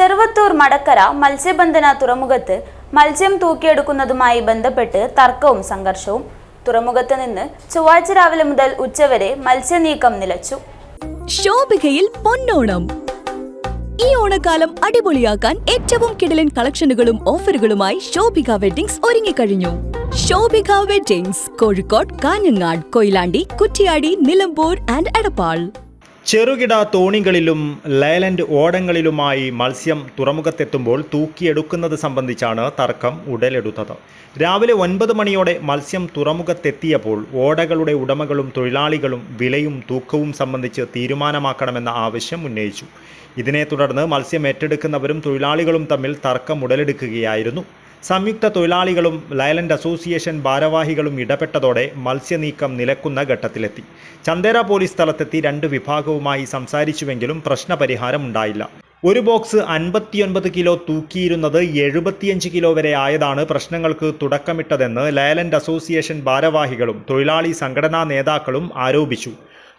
ചെറുവത്തൂർ മടക്കര മത്സ്യബന്ധന തുറമുഖത്ത് മത്സ്യം തൂക്കിയെടുക്കുന്നതുമായി ബന്ധപ്പെട്ട് തർക്കവും സംഘർഷവും. തുറമുഖത്ത് നിന്ന് ചൊവ്വാഴ്ച രാവിലെ മുതൽ ഉച്ചവരെ മത്സ്യനീക്കം നിലച്ചു. ശോഭികയിൽ പൊന്നോണം. ഈ ഓണക്കാലം അടിപൊളിയാക്കാൻ ഏറ്റവും കിടലൻ കളക്ഷനുകളും ഓഫറുകളുമായി ശോഭിക വെഡിങ്സ് ഒരുങ്ങിക്കഴിഞ്ഞു. Shobhika weddings Kozhikode Kanhangad Koyilandy Kuttiady Nilambur and Edappal. ചെറുകിട തോണികളിലും ലയലൻഡ് ഓടങ്ങളിലുമായി മത്സ്യം തുറമുഖത്തെത്തുമ്പോൾ തൂക്കിയെടുക്കുന്നത് സംബന്ധിച്ചാണ് തർക്കം ഉടലെടുത്തത്. രാവിലെ ഒൻപത് മണിയോടെ മത്സ്യം തുറമുഖത്തെത്തിയപ്പോൾ ഓടകളുടെ ഉടമകളും തൊഴിലാളികളും വിലയും തൂക്കവും സംബന്ധിച്ച് തീരുമാനമാക്കണമെന്ന ആവശ്യം ഉന്നയിച്ചു. ഇതിനെ തുടർന്ന് മത്സ്യം ഏറ്റെടുക്കുന്നവരും തൊഴിലാളികളും തമ്മിൽ തർക്കം ഉടലെടുക്കുകയായിരുന്നു. സംയുക്ത തൊഴിലാളികളും ലയലൻഡ് അസോസിയേഷൻ ഭാരവാഹികളും ഇടപെട്ടതോടെ മത്സ്യനീക്കം നിലക്കുന്ന ഘട്ടത്തിലെത്തി. ചന്ദേര പോലീസ് സ്ഥലത്തെത്തി രണ്ട് വിഭാഗവുമായി സംസാരിച്ചുവെങ്കിലും പ്രശ്നപരിഹാരമുണ്ടായില്ല. ഒരു ബോക്സ് അൻപത്തിയൊൻപത് കിലോ തൂക്കിയിരുന്നത് എഴുപത്തിയഞ്ച് കിലോ വരെ ആയതാണ് പ്രശ്നങ്ങൾക്ക് തുടക്കമിട്ടതെന്ന് ലയലൻഡ് അസോസിയേഷൻ ഭാരവാഹികളും തൊഴിലാളി സംഘടനാ നേതാക്കളും ആരോപിച്ചു.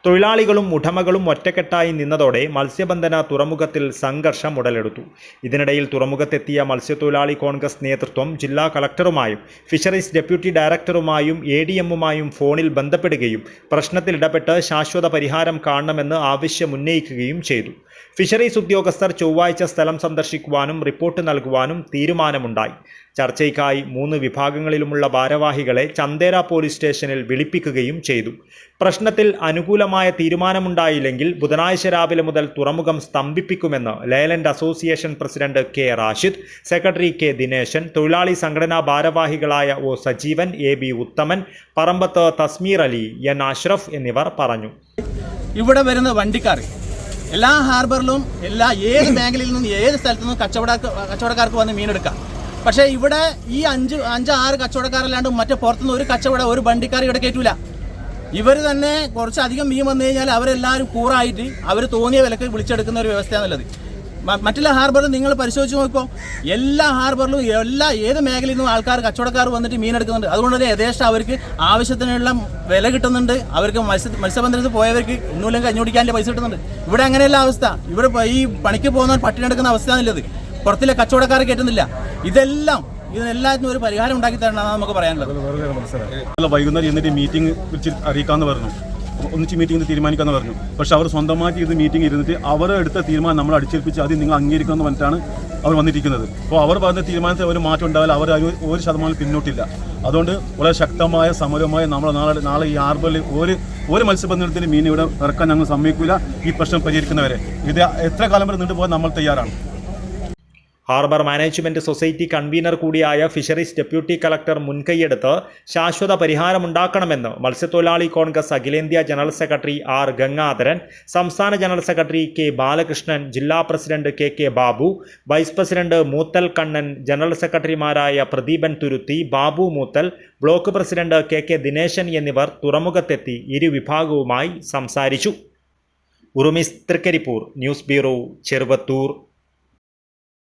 തൊഴിലാളികളും ഉടമകളും ഒറ്റക്കെട്ടായി നിന്നതോടെ മത്സ്യബന്ധന തുറമുഖത്തിൽ സംഘർഷം ഉടലെടുത്തു. ഇതിനിടയിൽ തുറമുഖത്തെത്തിയ മത്സ്യത്തൊഴിലാളി കോൺഗ്രസ് നേതൃത്വം ജില്ലാ കളക്ടറുമായും ഫിഷറീസ് ഡെപ്യൂട്ടി ഡയറക്ടറുമായും എ ഡി എമ്മുമായും ഫോണിൽ ബന്ധപ്പെടുകയും പ്രശ്നത്തിൽ ഇടപെട്ട് ശാശ്വത പരിഹാരം കാണണമെന്ന് ആവശ്യമുന്നയിക്കുകയും ചെയ്തു. ഫിഷറീസ് ഉദ്യോഗസ്ഥർ ചൊവ്വാഴ്ച സ്ഥലം സന്ദർശിക്കുവാനും റിപ്പോർട്ട് നൽകുവാനും തീരുമാനമുണ്ടായി. ചർച്ചയ്ക്കായി മൂന്ന് വിഭാഗങ്ങളിലുമുള്ള ഭാരവാഹികളെ ചന്ദേര പോലീസ് സ്റ്റേഷനിൽ വിളിപ്പിക്കുകയും ചെയ്തു. പ്രശ്നത്തിൽ അനുകൂലമായ തീരുമാനമുണ്ടായില്ലെങ്കിൽ ബുധനാഴ്ച രാവിലെ മുതൽ തുറമുഖം സ്തംഭിപ്പിക്കുമെന്ന് Leyland association president K Rashid secretary K Dineshan തൊഴിലാളി സംഘടനാ ഭാരവാഹികളായ O Sajeevan A B Uthaman Parambath Tasmeer Ali N Ashraf എന്നിവർ പറഞ്ഞു. ഇവിടെ വരുന്ന വണ്ടിക്കാർ എല്ലാ ഹാർബറിലും എല്ലാ ഏത് മേഖലയിൽ നിന്നും ഏത് സ്ഥലത്തു നിന്നും കച്ചവട കച്ചവടക്കാർക്ക് വന്ന് മീനെടുക്കാം. പക്ഷേ ഇവിടെ ഈ അഞ്ച് അഞ്ച് ആറ് കച്ചവടക്കാരല്ലാണ്ട് മറ്റേ പുറത്തുനിന്ന് ഒരു കച്ചവട ഒരു വണ്ടിക്കാർ ഇവിടെ കയറ്റൂല. ഇവർ തന്നെ കുറച്ചധികം മീൻ വന്നു കഴിഞ്ഞാൽ അവരെല്ലാവരും കൂറായിട്ട് അവർ തോന്നിയ വിലക്ക് വിളിച്ചെടുക്കുന്ന ഒരു വ്യവസ്ഥയാണുള്ളത്. മറ്റുള്ള ഹാർബറിൽ നിങ്ങൾ പരിശോധിച്ച് നോക്കുമ്പോൾ എല്ലാ ഹാർബറിലും എല്ലാ ഏത് മേഖലയിൽ നിന്നും ആൾക്കാർ കച്ചവടക്കാർ വന്നിട്ട് മീൻ എടുക്കുന്നുണ്ട്. അതുകൊണ്ട് തന്നെ യഥേഷ്ടം അവർക്ക് ആവശ്യത്തിനുള്ള വില കിട്ടുന്നുണ്ട്. അവർക്ക് മത്സ്യ മത്സ്യബന്ധനത്തിൽ പോയവർക്ക് ഒന്നുമില്ലെങ്കിൽ കഞ്ഞി കുടിക്കാന്റെ പൈസ കിട്ടുന്നുണ്ട്. ഇവിടെ അങ്ങനെയല്ല അവസ്ഥ. ഇവിടെ ഈ പണിക്ക് പോകുന്നവർ പട്ടിണി എടുക്കുന്ന അവസ്ഥയാണുള്ളത്. പുറത്തിലെ കച്ചവടക്കാർ കയറ്റുന്നില്ല. ഇതെല്ലാം ഇതിനെല്ലാത്തിനും ഒരു പരിഹാരം ഉണ്ടാക്കി തരണമെന്നാണ് നമുക്ക് പറയാനുള്ളത്. വൈകുന്നേരം എന്നിട്ട് മീറ്റിംഗ് വിളിച്ച് അറിയിക്കാമെന്ന് പറഞ്ഞു. ഒന്നിച്ച് മീറ്റിംഗ് തീരുമാനിക്കാമെന്ന് പറഞ്ഞു. പക്ഷെ അവർ സ്വന്തമായിട്ട് ഇത് മീറ്റിംഗ് ഇരുന്നിട്ട് അവർ എടുത്ത തീരുമാനം നമ്മൾ അടിച്ചേൽപ്പിച്ച് അത് നിങ്ങൾ അംഗീകരിക്കുമെന്ന് പറഞ്ഞിട്ടാണ് അവർ വന്നിരിക്കുന്നത്. അപ്പോൾ അവർ പറഞ്ഞ തീരുമാനത്തിൽ ഒരു മാറ്റം ഉണ്ടാവില്ല അവർ ഒരു ശതമാനം പിന്നോട്ടില്ല. അതുകൊണ്ട് വളരെ ശക്തമായ സമരമായി നമ്മൾ നാളെ നാളെ ഈ ആർബറിൽ ഒരു ഒരു മത്സ്യബന്ധനത്തിന് മീൻ ഇവിടെ ഇറക്കാൻ ഞങ്ങൾ സമ്മതിക്കില്ല ഈ പ്രശ്നം പരിഹരിക്കുന്നവരെ. ഇത് എത്ര കാലം വരെ നീണ്ടുപോകാൻ നമ്മൾ തയ്യാറാണ്? ഹാർബർ മാനേജ്മെന്റ് സൊസൈറ്റി കൺവീനർ കൂടിയായ ഫിഷറീസ് ഡെപ്യൂട്ടി കളക്ടർ മുൻകൈയെടുത്ത് ശാശ്വത പരിഹാരമുണ്ടാക്കണമെന്ന് മത്സ്യത്തൊഴിലാളി കോൺഗ്രസ് അഖിലേന്ത്യാ ജനറൽ സെക്രട്ടറി ആർ ഗംഗാധരൻ സംസ്ഥാന ജനറൽ സെക്രട്ടറി കെ ബാലകൃഷ്ണൻ ജില്ലാ president K K Babu vice president Moothal Kannan general സെക്രട്ടറിമാരായ Pradeepan Thuruthi Babu Moothal block president K K Dineshan എന്നിവർ തുറമുഖത്തെത്തി ഇരുവിഭാഗവുമായി സംസാരിച്ചു. ഉറുമിസ് തൃക്കരിപ്പൂർ ന്യൂസ് ബ്യൂറോ ചെറുവത്തൂർ.